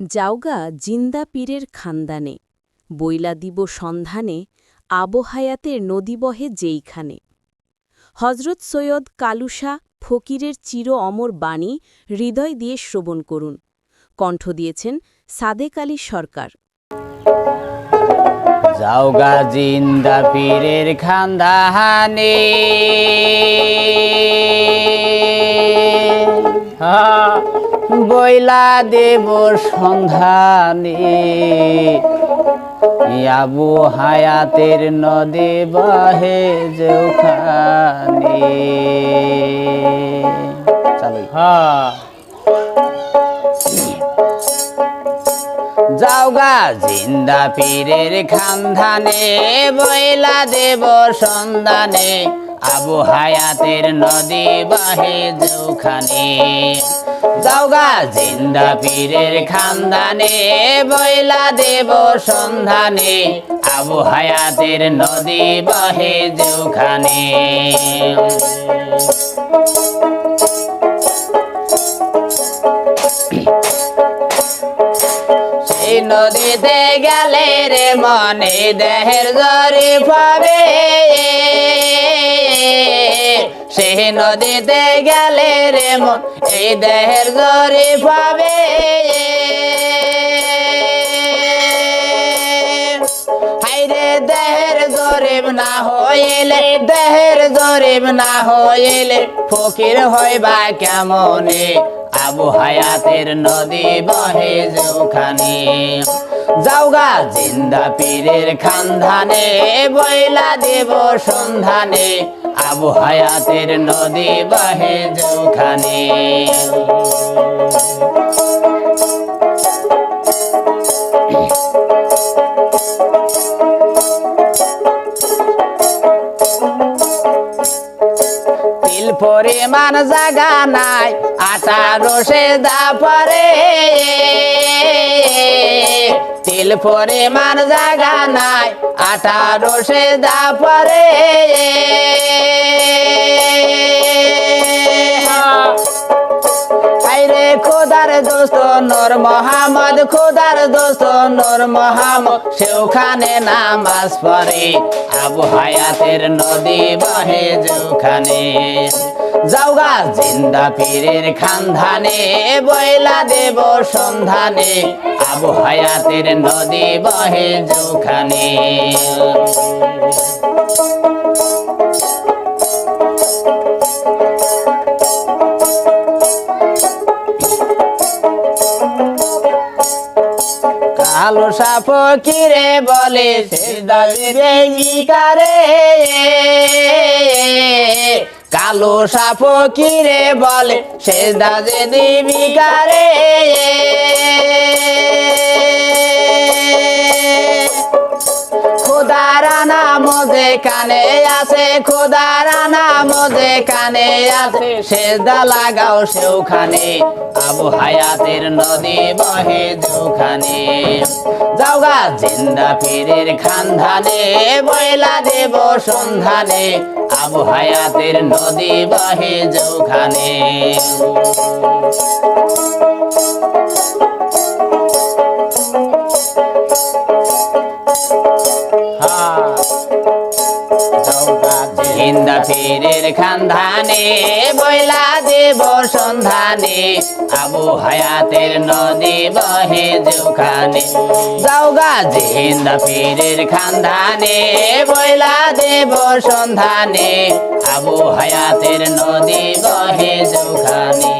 যাওগা জিন্দা পীরের খানদানে বইলা দিব সন্ধানে, আবহায়াতের নদী বহে যেইখানে। হজরত সৈয়দ কালুসা ফকিরের চির অমর বাণী হৃদয় দিয়ে শ্রবণ করুন। কণ্ঠ দিয়েছেন সাদেক আলী সরকার। যাওগা জিন্দা পীরের খানদাহানে বইলা দেব সন্ধানে। আবু হায়াতের নদী বাহে যেখানে যাওগা জিন্দা পীরের খানধানে, বইলা দেব সন্ধানে। আবু হায়াতের নদী বাহে যৌখানে যাওগা জিন্দা পীরের খানদানে, বইলা দেব সন্ধানে, আবু হায়াতের নদী বাহে যৌখানে নদীতে গেলে রে মনে দেহের জরি পাবে সেই নদীতে গেলে রে মন, এই দেহের জরি পাবে দেহের জরিব না হইলে ফকির হইবা কেমনে? আবু হায়াতের নদী বহে যেখানে। যাওগা, জিন্দা পীরের খানধানে, বইলা দেব সন্ধানে, আবু হায়াতের নদী বহে যেখানে পরিমাণ জাগা নাই, আটা রসে দা পরে। তিল পরিমাণ জাগা নাই আটা রসে দা পরে। খোদার দোস্ত, নর মোহাম্মদ, খোদার দোস্ত, নর নামাজ আবু হায়াতের নদী বহে যেখানে। যাওগা, জিন্দা পীরের খানধানে, বইলা দেব সন্ধানে, আবু হায়াতের নদী বহে যেখানে কালো সাপ কিরে বলে কারে কালো সাপ কিরে বলে সে দাদে দিবি খোদারা নাম যে কানে আছে, খোদারা নাম যে কানে আছে, সেজদা লাগাও সেওখানে আবু হায়াতের নদী বহে যেখানে যাওগা জিন্দা পীরের খানধানে বইলা দেব সন্ধানে। আবু হায়াতের নদী বহে যেখানে হিন্দা পীরের খানধানে বইলা দেব সন্ধানে, আবু হায়াতের নদী বহে যেখানে। যাওগা জিন্দা পীরের খানধানে বইলা দেব সন্ধানে, আবু হায়াতের নদী বহে যেখানে।